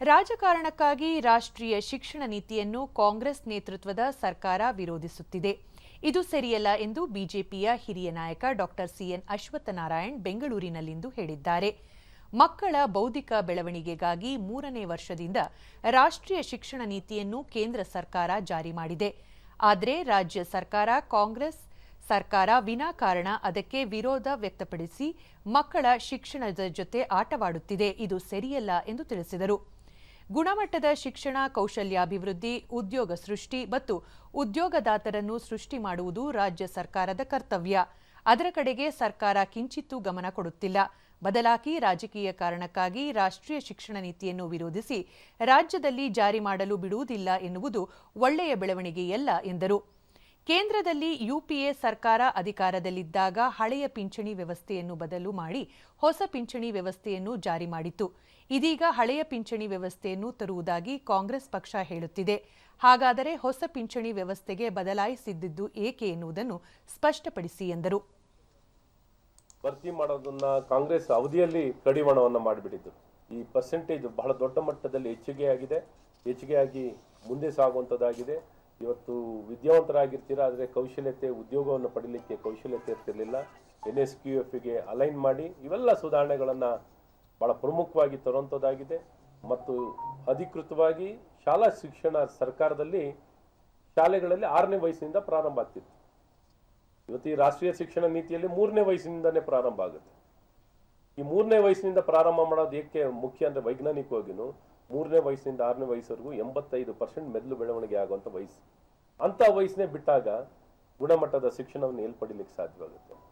ರಾಜಕಾರಣಕ್ಕಾಗಿ ರಾಷ್ಟ್ರೀಯ ಶಿಕ್ಷಣ ನೀತಿಯನ್ನು ಕಾಂಗ್ರೆಸ್ ನೇತೃತ್ವದ ಸರ್ಕಾರ ವಿರೋಧಿಸುತ್ತಿದೆ. ಇದು ಸರಿಯಲ್ಲ ಎಂದು ಬಿಜೆಪಿಯ ಹಿರಿಯ ನಾಯಕ ಡಾಕ್ಟರ್ ಸಿಎನ್ ಅಶ್ವತ್ಥನಾರಾಯಣ್ ಬೆಂಗಳೂರಿನಲ್ಲಿಂದು ಹೇಳಿದ್ದಾರೆ. ಮಕ್ಕಳ ಬೌದ್ಧಿಕ ಬೆಳವಣಿಗೆಗಾಗಿ ಮೂರನೇ ವರ್ಷದಿಂದ ರಾಷ್ಟ್ರೀಯ ಶಿಕ್ಷಣ ನೀತಿಯನ್ನು ಕೇಂದ್ರ ಸರ್ಕಾರ ಜಾರಿ ಮಾಡಿದೆ. ಆದರೆ ರಾಜ್ಯ ಸರ್ಕಾರ, ಕಾಂಗ್ರೆಸ್ ಸರ್ಕಾರ ವಿನಾಕಾರಣ ಅದಕ್ಕೆ ವಿರೋಧ ವ್ಯಕ್ತಪಡಿಸಿ ಮಕ್ಕಳ ಶಿಕ್ಷಣದ ಜೊತೆ ಆಟವಾಡುತ್ತಿದೆ. ಇದು ಸರಿಯಲ್ಲ ಎಂದು ತಿಳಿಸಿದರು. ಗುಣಮಟ್ಟದ ಶಿಕ್ಷಣ, ಕೌಶಲ್ಯಾಭಿವೃದ್ಧಿ, ಉದ್ಯೋಗ ಸೃಷ್ಟಿ ಮತ್ತು ಉದ್ಯೋಗದಾತರನ್ನು ಸೃಷ್ಟಿ ಮಾಡುವುದು ರಾಜ್ಯ ಸರ್ಕಾರದ ಕರ್ತವ್ಯ. ಅದರ ಕಡೆಗೆ ಸರ್ಕಾರ ಕಿಂಚಿತ್ತೂ ಗಮನ ಕೊಡುತ್ತಿಲ್ಲ. ಬದಲಾಗಿ ರಾಜಕೀಯ ಕಾರಣಕ್ಕಾಗಿ ರಾಷ್ಟ್ರೀಯ ಶಿಕ್ಷಣ ನೀತಿಯನ್ನು ವಿರೋಧಿಸಿ ರಾಜ್ಯದಲ್ಲಿ ಜಾರಿ ಮಾಡಲು ಬಿಡುವುದಿಲ್ಲ ಎನ್ನುವುದು ಒಳ್ಳೆಯ ಬೆಳವಣಿಗೆಯಲ್ಲ ಎಂದರು. ಕೇಂದ್ರದಲ್ಲಿ ಯುಪಿಎ ಸರ್ಕಾರ ಅಧಿಕಾರದಲ್ಲಿದ್ದಾಗ ಹಳೆಯ ಪಿಂಚಣಿ ವ್ಯವಸ್ಥೆಯನ್ನು ಬದಲು ಮಾಡಿ ಹೊಸ ಪಿಂಚಣಿ ವ್ಯವಸ್ಥೆಯನ್ನು ಜಾರಿ ಮಾಡಿತ್ತು. ಇದೀಗ ಹಳೆಯ ಪಿಂಚಣಿ ವ್ಯವಸ್ಥೆಯನ್ನು ತರುವುದಾಗಿ ಕಾಂಗ್ರೆಸ್ ಪಕ್ಷ ಹೇಳುತ್ತಿದೆ. ಹಾಗಾದರೆ ಹೊಸ ಪಿಂಚಣಿ ವ್ಯವಸ್ಥೆಗೆ ಬದಲಾಯಿಸಿದ್ದು ಏಕೆ ಎನ್ನುವುದನ್ನು ಸ್ಪಷ್ಟಪಡಿಸಿ ಎಂದರು. ಭರ್ತಿ ಮಾಡೋದನ್ನ ಕಾಂಗ್ರೆಸ್ ಅವಧಿಯಲ್ಲಿ ಕಡಿವಾಣವನ್ನು ಮಾಡಿಬಿಟ್ಟಿದ್ದು ಈ ಪರ್ಸೆಂಟೇಜ್ ಬಹಳ ದೊಡ್ಡ ಮಟ್ಟದಲ್ಲಿ ಹೆಚ್ಚಿಗೆ ಆಗಿದೆ ಹೆಚ್ಚಿಗೆ ಆಗಿ ಮುಂದೆ ಸಾಗುವಂಥದ್ದಾಗಿದೆ. ಇವತ್ತು ವಿದ್ಯಾವಂತರಾಗಿರ್ತೀರ, ಆದರೆ ಕೌಶಲ್ಯತೆ, ಉದ್ಯೋಗವನ್ನು ಪಡೀಲಿಕ್ಕೆ ಕೌಶಲ್ಯತೆ ಇರ್ತಿರಲಿಲ್ಲ. ಎನ್ ಎಸ್ ಕ್ಯೂ ಎಫ್ಗೆ ಅಲೈನ್ ಮಾಡಿ ಇವೆಲ್ಲ ಸುಧಾರಣೆಗಳನ್ನು ಬಹಳ ಪ್ರಮುಖವಾಗಿ ತರುವಂಥದ್ದಾಗಿದೆ ಮತ್ತು ಅಧಿಕೃತವಾಗಿ ಶಾಲಾ ಶಿಕ್ಷಣ ಸರ್ಕಾರದಲ್ಲಿ ಶಾಲೆಗಳಲ್ಲಿ ಆರನೇ ವಯಸ್ಸಿನಿಂದ ಪ್ರಾರಂಭ ಆಗ್ತಿತ್ತು. ಇವತ್ತು ಈ ರಾಷ್ಟ್ರೀಯ ಶಿಕ್ಷಣ ನೀತಿಯಲ್ಲಿ ಮೂರನೇ ವಯಸ್ಸಿನಿಂದನೇ ಪ್ರಾರಂಭ ಆಗುತ್ತೆ. ಈ ಮೂರನೇ ವಯಸ್ಸಿನಿಂದ ಪ್ರಾರಂಭ ಮಾಡೋದು ಏಕೆ ಮುಖ್ಯ ಅಂದರೆ ವೈಜ್ಞಾನಿಕವಾಗಿನೂ ಮೂರನೇ ವಯಸ್ಸಿನಿಂದ ಆರನೇ ವಯಸ್ಸವರೆಗೂ ಎಂಬತ್ತೈದು ಪರ್ಸೆಂಟ್ ಮೆದುಳು ಬೆಳವಣಿಗೆ ಆಗುವಂಥ ವಯಸ್ಸು. ಅಂಥ ವಯಸ್ಸನ್ನೇ ಬಿಟ್ಟಾಗ ಗುಣಮಟ್ಟದ ಶಿಕ್ಷಣವನ್ನು ಎಲ್ಲಿ ಸಾಧ್ಯವಾಗುತ್ತೆ.